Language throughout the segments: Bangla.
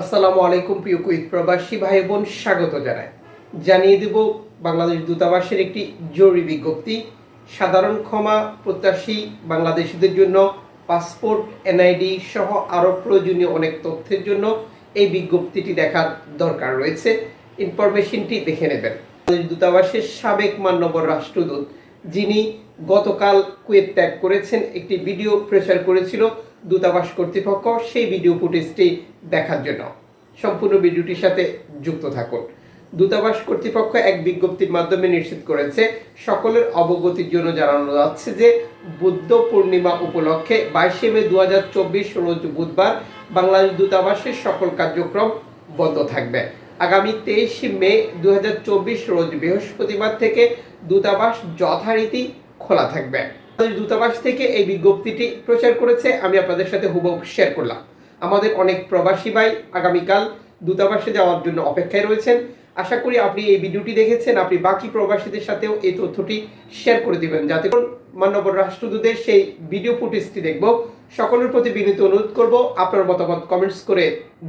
আসসালামু আলাইকুম প্রিয় কুইত প্রবাসী ভাই বোন স্বাগত জানাই। জানিয়ে দেব বাংলাদেশ দূতাবাসের একটি জরুরি বিজ্ঞপ্তি। সাধারণ ক্ষমা প্রত্যাশী বাংলাদেশিদের জন্য পাসপোর্ট, এনআইডি সহ আরও প্রয়োজনীয় অনেক তথ্যের জন্য এই বিজ্ঞপ্তিটি দেখার দরকার রয়েছে। ইনফরমেশনটি দেখে নেবেন। বাংলাদেশ দূতাবাসের সাবেক মান্যবর রাষ্ট্রদূত, যিনি গতকাল কুয়েত ত্যাগ করেছেন, একটি ভিডিও প্রেসার করেছিল দূতাবাস কর্তৃপক্ষ। সেই ভিডিও ফুটেজটি দেখার জন্য। সম্পূর্ণ ভিডিওটির সাথে যুক্ত থাকুন। দূতাবাস কর্তৃপক্ষ এক বিজ্ঞপ্তির মাধ্যমে নিশ্চিত করেছে, সকলের অবগতির জন্য জানানো যাচ্ছে যে বুদ্ধ পূর্ণিমা উপলক্ষে বাইশে মে দু হাজার চব্বিশ বুধবার বাংলাদেশ দূতাবাসের সকল কার্যক্রম বন্ধ থাকবে। আগামী তেইশে মে দু হাজার চব্বিশ রোজ বৃহস্পতিবার থেকে দূতাবাস যথারীতি খোলা থাকবে। দূতাবাস থেকে এই বিজ্ঞপ্তিটি প্রচার করেছে, আমি আপনাদের সাথে হুবহু শেয়ার করলাম। আমাদের অনেক প্রবাসী ভাই আগামীকাল দূতাবাসে যাওয়ার জন্য অপেক্ষায় রয়েছেন। আশা করি আপনি এই ভিডিওটি দেখেছেন, আপনি বাকি প্রবাসীদের সাথেও এই তথ্যটি শেয়ার করে দিবেন। যাতে করে মানবর রাষ্ট্রদূতের সেই ভিডিও ফুটেজটি দেখব। সকলের প্রতি বিনীত অনুরোধ করব, আপনার মতামত কমেন্টস করে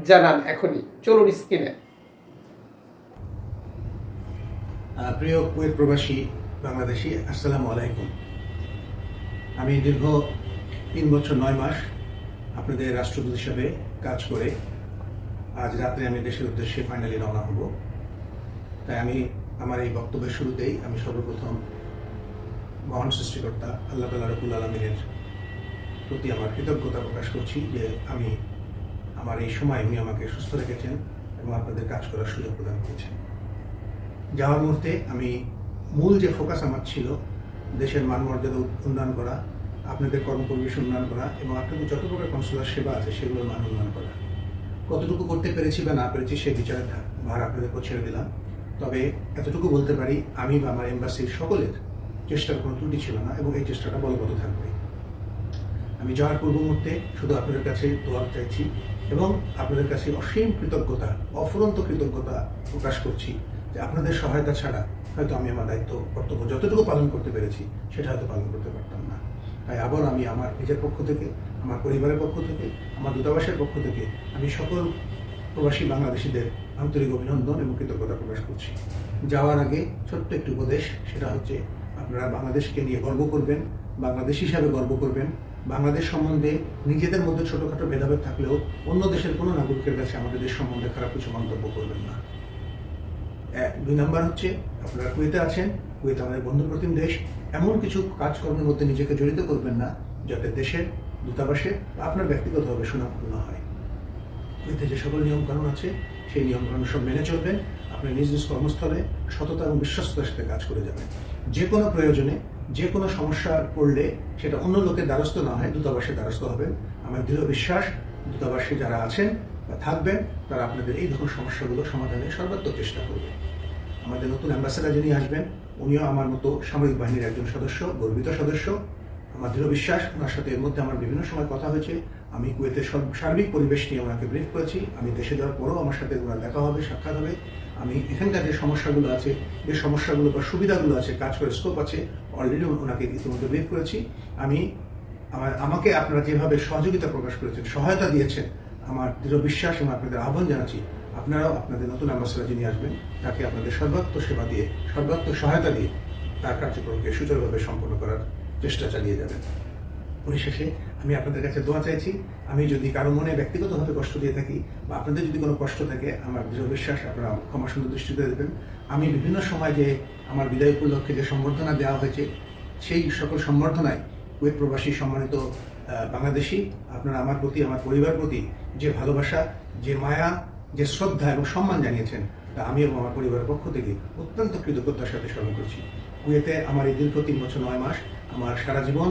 জানান এখনই। চলুন স্ক্রিনে প্রিয় কুয়েত প্রবাসী, বাংলাদেশি, আসসালামু আলাইকুম। আমি দীর্ঘ তিন বছর, নয় মাস আপনাদের রাষ্ট্রদূত হিসাবে কাজ করে আজ রাত্রে আমি দেশের উদ্দেশ্যে ফাইনালি রওনা হব। তাই আমি আমার এই বক্তব্যের শুরুতেই আমি সর্বপ্রথম মহান সৃষ্টিকর্তা আল্লাহ তালা রবুল আলমিনের প্রতি আমার কৃতজ্ঞতা প্রকাশ করছি যে আমি আমার এই সময় উনি আমাকে সুস্থ রেখেছেন এবং আপনাদের কাজ করার সুযোগ প্রদান করেছেন। যাওয়ার মুহূর্তে আমি মূল যে ফোকাস আমার ছিল, দেশের মান মর্যাদা উন্নয়ন করা আপনাদের কর্মপরিবেশ উন্নয়ন করা এবং আপনাদের যত প্রকার কনসুলার সেবা আছে, সেগুলোর মান উন্নয়ন করা। কতটুকু করতে পেরেছি বা না পেরেছি সেই বিচারের ধা- ভার আপনাদের ছেড়ে দিলাম। তবে এতটুকু বলতে পারি, আমি বা আমার এম্বাসির সকলের চেষ্টার কোনো ত্রুটি ছিল না এবং এই চেষ্টাটা বলবৎ থাকবে। আমি যাওয়ার পূর্ব মুহূর্তে শুধু আপনাদের কাছে দোয়া চাইছি এবং আপনাদের কাছে অসীম কৃতজ্ঞতা, অফুরন্ত কৃতজ্ঞতা প্রকাশ করছি যে আপনাদের সহায়তা ছাড়া হয়তো আমি আমার দায়িত্ব, কর্তব্য যতটুকু পালন করতে পেরেছি, সেটা হয়তো পালন করতে পারতাম না। তাই আবার আমি আমার নিজের পক্ষ থেকে, আমার পরিবারের পক্ষ থেকে, আমার দূতাবাসের পক্ষ থেকে আমি সকল প্রবাসী বাংলাদেশিদের আন্তরিক অভিনন্দন এবং কৃতজ্ঞতা প্রকাশ করছি। যাওয়ার আগে ছোট্ট একটি উপদেশ, সেটা হচ্ছে আপনারা বাংলাদেশকে নিয়ে গর্ব করবেন, বাংলাদেশ হিসাবে গর্ব করবেন। বাংলাদেশ সম্বন্ধে নিজেদের মধ্যে ছোটখাটো ভেদাভেদ থাকলেও অন্য দেশের কোনো নাগরিকের কাছে আমাদের দেশ সম্বন্ধে খারাপ কিছু মন্তব্য করবেন না। দুই নাম্বার হচ্ছে আপনারা কুয়েতে আছেন, কুয়েত আমাদের বন্ধু প্রতিম দেশ। এমন কিছু কাজকর্মের মধ্যে নিজেকে জড়িত করবেন না, যাতে দেশের দূতাবাসে আপনার ব্যক্তিগতভাবে সুনামপূর্ণ হয়। কুয়েতে যে সকল নিয়মকানুন আছে, সেই নিয়মকানুন সব মেনে চলবেন। আপনি নিজ নিজ কর্মস্থলে সততা এবং বিশ্বস্ততার সাথে কাজ করে যাবেন। যে কোনো প্রয়োজনে, যে কোনো সমস্যা পড়লে সেটা অন্য লোকের দ্বারস্থ না হয়, দূতাবাসের দ্বারস্থ হবেন। আমার দৃঢ় বিশ্বাস, দূতাবাসে যারা আছেন থাকবেন তারা আপনাদের এই ধরনের সমস্যাগুলো সমাধানের সর্বাত্মক চেষ্টা করবে। আমাদের নতুন অ্যাম্বাসেডার যিনি আসবেন, উনিও আমার মতো সামরিক বাহিনীর একজন সদস্য, গর্বিত সদস্য। আমার দৃঢ় বিশ্বাস, ওনার সাথে এর মধ্যে আমার বিভিন্ন সময় কথা হয়েছে। আমি কুয়েতের সার্বিক পরিবেশ নিয়ে ওনাকে ব্রিফ করেছি। আমি দেশে যাওয়ার পরও আমার সাথে ওনার দেখা হবে, সাক্ষাৎ হবে। আমি এখানকার যে সমস্যাগুলো আছে, যে সমস্যাগুলো বা সুবিধাগুলো আছে, কাজ করে স্কোপ আছে অলরেডি ওনাকে ইতিমধ্যে ব্রিফ করেছি। আমি, আমার, আমাকে আপনারা যেভাবে সহযোগিতা প্রকাশ করেছেন, সহায়তা দিয়েছেন আমার দৃঢ় বিশ্বাস এবং আপনাদের আহ্বান জানাচ্ছি, আপনারাও আপনাদের নতুন অ্যাম্বাসেডার যিনি আসবেন, তাকে আপনাদের সর্বাত্মক সেবা দিয়ে সর্বাত্মক সহায়তা দিয়ে তার কার্যক্রমকে সুচারুভাবে সম্পন্ন করার চেষ্টা চালিয়ে যাবেন। পরিশেষে আমি আপনাদের কাছে দোয়া চাইছি, আমি যদি কারও মনে ব্যক্তিগতভাবে কষ্ট দিয়ে থাকি বা আপনাদের যদি কোনো কষ্ট থাকে, আমার দৃঢ় বিশ্বাস আপনারা ক্ষমা সুন্দর দৃষ্টিতে দেবেন। আমি বিভিন্ন সময় যে আমার বিদায় উপলক্ষে যে সম্বর্ধনা দেওয়া হয়েছে, সেই সকল সম্বর্ধনায় কুয়েত প্রবাসী সম্মানিত বাংলাদেশি, আপনারা আমার প্রতি, আমার পরিবার প্রতি যে ভালোবাসা, যে মায়া, যে শ্রদ্ধা এবং সম্মান জানিয়েছেন, তা আমি এবং আমার পরিবারের পক্ষ থেকে অত্যন্ত কৃতজ্ঞতার সাথে স্মরণ করছি। কুয়েতে আমার এই দীর্ঘ তিন বছর নয় মাস, আমার সারা জীবন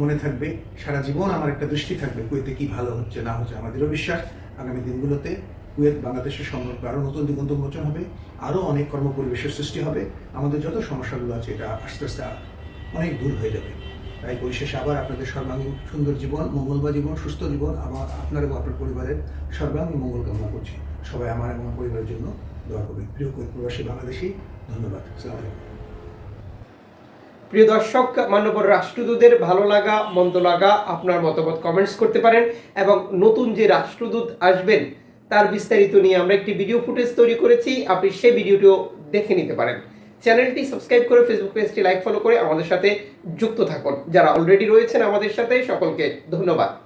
মনে থাকবে, সারা জীবন আমার একটা দৃষ্টি থাকবে, কুয়েতে কি ভালো হচ্ছে, না হচ্ছে আমাদেরও বিশ্বাস। আগামী দিনগুলোতে কুয়েত বাংলাদেশের সম্পর্ক আরও নতুন দিগন্ত উন্মোচন হবে, আরও অনেক কর্মপরিবেশের সৃষ্টি হবে, আমাদের যত সমস্যাগুলো আছে, এটা আস্তে আস্তে অনেক দূর হয়ে যাবে। তাই পরিশেষে আবার আপনাদের সর্বাঙ্গীন সুন্দর জীবন, মঙ্গলময় জীবন, সুস্থ জীবন, আবার আপনার এবং আপনার পরিবারের সর্বাঙ্গীন মঙ্গল কামনা করছি। সবাই আমার এবং আমার পরিবারের জন্য দোয়া করবেন। প্রিয় প্রবাসী বাংলাদেশি, ধন্যবাদ। আলাইকুম। প্রিয় দর্শক, মান্যবর রাষ্ট্রদূতের ভালো লাগা, মন্দ লাগা আপনার মতামত কমেন্টস করতে পারেন এবং নতুন যে রাষ্ট্রদূত আসবেন, তার বিস্তারিত নিয়ে আমরা একটি ভিডিও ফুটেজ তৈরি করেছি। আপনি সেই ভিডিওটিও দেখে নিতে পারেন। চ্যানেলটি সাবস্ক্রাইব করে ফেসবুক পেজটি লাইক ফলো করে আমাদের সাথে যুক্ত থাকুন। যারা অলরেডি রয়েছেন আমাদের সাথে, সকলকে ধন্যবাদ।